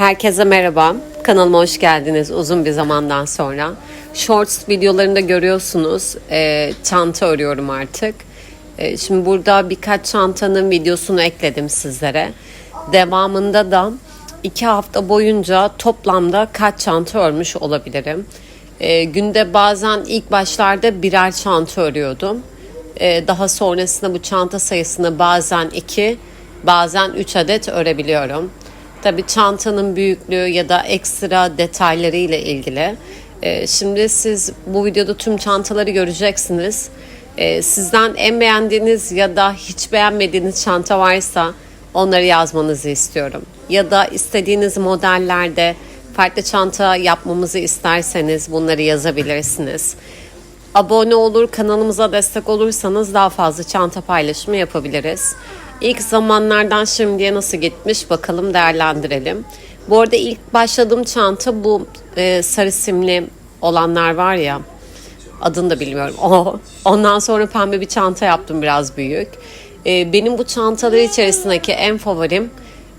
Herkese merhaba. Kanalıma hoş geldiniz uzun bir zamandan sonra. Shorts videolarında görüyorsunuz. e, çanta örüyorum artık. E, şimdi burada birkaç çantanın videosunu ekledim sizlere. Devamında da iki hafta boyunca toplamda kaç çanta örmüş olabilirim. E, günde bazen ilk başlarda birer çanta örüyordum. E, daha sonrasında bu çanta sayısını bazen iki, bazen üç adet örebiliyorum. Tabii çantanın büyüklüğü ya da ekstra detayları ile ilgili. Ee, şimdi siz bu videoda tüm çantaları göreceksiniz. Ee, sizden en beğendiğiniz ya da hiç beğenmediğiniz çanta varsa onları yazmanızı istiyorum. Ya da istediğiniz modellerde farklı çanta yapmamızı isterseniz bunları yazabilirsiniz. Abone olur, kanalımıza destek olursanız daha fazla çanta paylaşımı yapabiliriz. İlk zamanlardan şimdiye nasıl gitmiş bakalım değerlendirelim. Bu arada ilk başladığım çanta bu e, sarı simli olanlar var ya adını da bilmiyorum. O. Ondan sonra pembe bir çanta yaptım biraz büyük. E, benim bu çantalar içerisindeki en favorim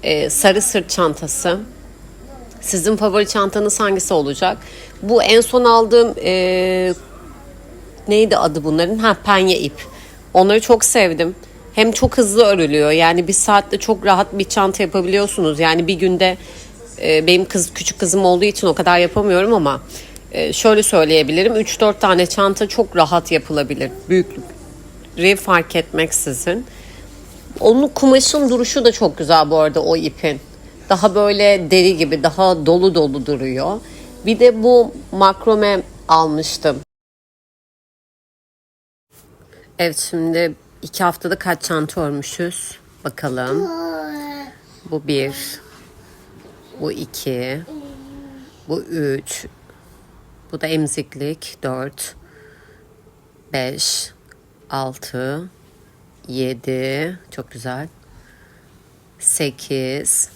e, sarı sırt çantası. Sizin favori çantanız hangisi olacak? Bu en son aldığım e, neydi adı bunların? Ha penye ip. Onları çok sevdim. Hem çok hızlı örülüyor. Yani bir saatte çok rahat bir çanta yapabiliyorsunuz. Yani bir günde e, benim kız küçük kızım olduğu için o kadar yapamıyorum ama e, şöyle söyleyebilirim. 3-4 tane çanta çok rahat yapılabilir. Büyüklüğü fark etmeksizin. Onun kumaşın duruşu da çok güzel bu arada o ipin. Daha böyle deri gibi daha dolu dolu duruyor. Bir de bu makrome almıştım. Evet şimdi iki haftada kaç çanta örmüşüz? Bakalım. Bu bir. Bu iki. Bu üç. Bu da emziklik. Dört. Beş. Altı. Yedi. Çok güzel. Sekiz.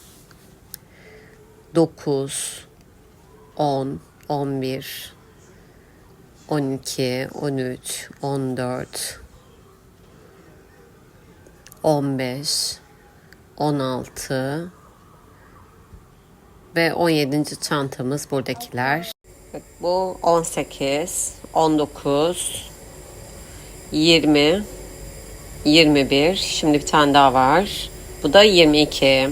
Dokuz. On. On bir. On iki. On üç. On dört. 15, 16 ve 17. çantamız buradakiler. Bu 18, 19, 20, 21. Şimdi bir tane daha var. Bu da 22.